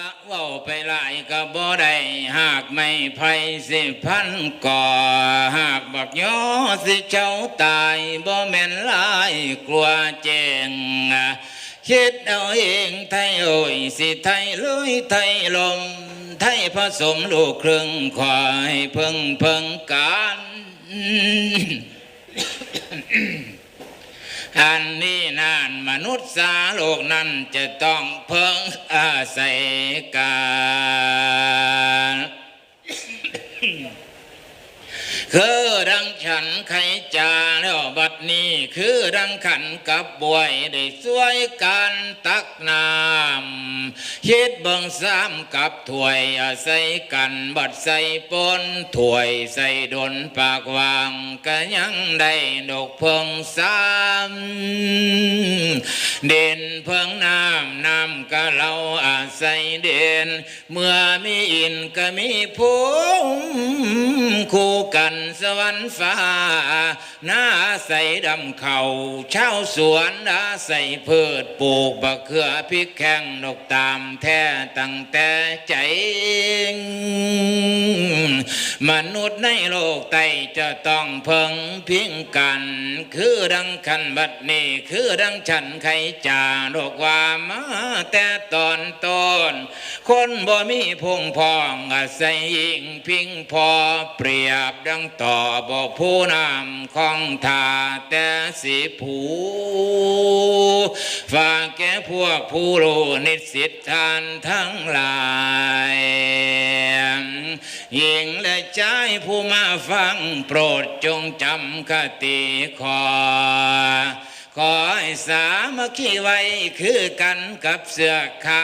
ละเว่าไปหลายก็บ่ได้หากไม่ไพสิพันก่อหากบักย่อสิเจ้าตายบ่แม่นหลายกลัวแจ้งคิดเอาเองไทยโอ้ยสิไทยลุยไทยลมไทยผสมลูกครึ่งควายเพิ่งเพิ่งการอันนี้นา นุษย์สาโลกนั้นจะต้องเพิ่งอาศัยกันคือดังฉันไขจาแล้วบัดนี้ คือดังขันกับบวยได้สวยกันตักน้ำคิดเบิ่งซ้ำกับถ้วยอาศัยกันบัดใส่ปนถ้วยใส่ดนปากวางก็ยังได้ดอกเพิงซ้ำ เด่นเพิงน้ำน้ำก็เราอาศัยเด่นเมื่อมีอินก็มีภูมิคู่กันสวรรค์ฟ้าหน้าใสดำเขาเช่าสวนอาใส่พืชปลูกบะเขือพริกแข้งนกตามแท้ตั้งแต่ใจ มนุษย์ในโลกไตจะต้องเพิงพิงกัน คือดังขันบัดนี้คือดังฉันไขจาโลกว่ามาแต่ตอนต้น คนบ่มีพงพองอาศัยยิงพิงพอเปรียบดังต่อบ่ผู้นำของทาแต่สีผูฝากแก่พวกผู้รู้นิสิตทานทั้งหลาย หญิงและใจผู้มาฟังโปรดจงจำคติขอขอให้สามัคคีไว้คือกันกับเสือขาว